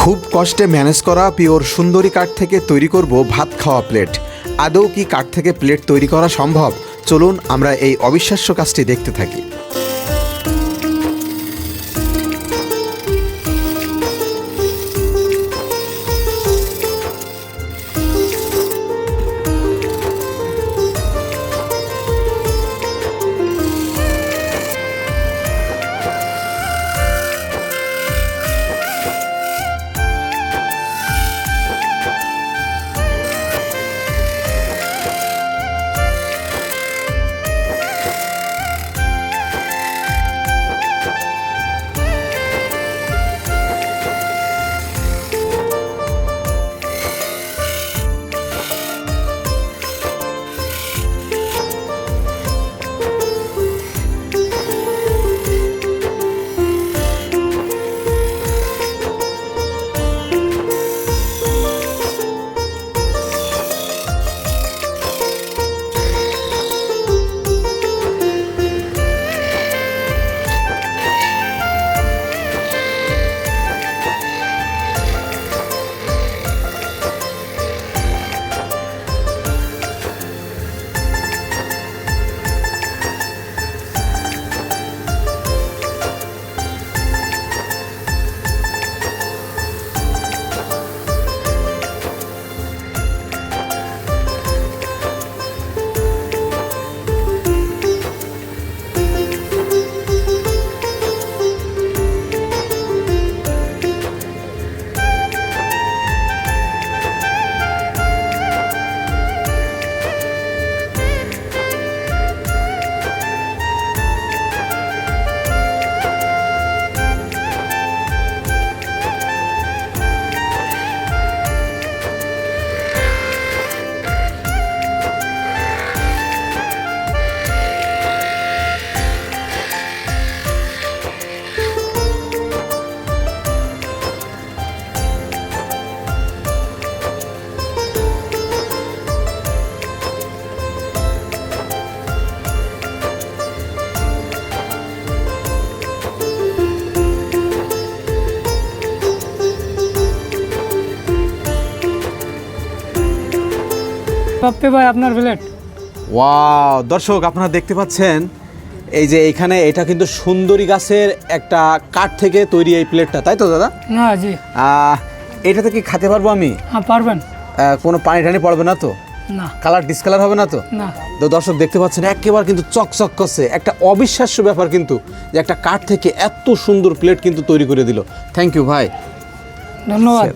খুব কষ্টে ম্যানেজ করা পিওর সুন্দরী কাঠ থেকে তৈরি করব ভাত খাওয়া প্লেট। আদৌ কি কাঠ থেকে প্লেট তৈরি করা সম্ভব? চলুন আমরা এই অবিশ্বাস্য কাজটি দেখতে থাকি। পাপ্পে ভাই আপনার প্লেট ওয়াও দর্শক আপনারা দেখতে পাচ্ছেন এই যে এখানে এটা কিন্তু সুন্দরী গাছের একটা কাঠ থেকে তৈরি এই প্লেটটা তাই তো দাদা? না জি। এটাতে কি খেতে পারব আমি? হ্যাঁ পারবেন। কোনো পানি টানি পড়বে না তো? না। কালার ডিসকালার হবে না তো? না। তো দর্শক দেখতে পাচ্ছেন একেবারে কিন্তু চকচক করছে। একটা অবিশ্বাস্য ব্যাপার কিন্তু যে একটা কাঠ থেকে এত সুন্দর প্লেট কিন্তু তৈরি করে দিল। থ্যাংক ইউ ভাই। ধন্যবাদ।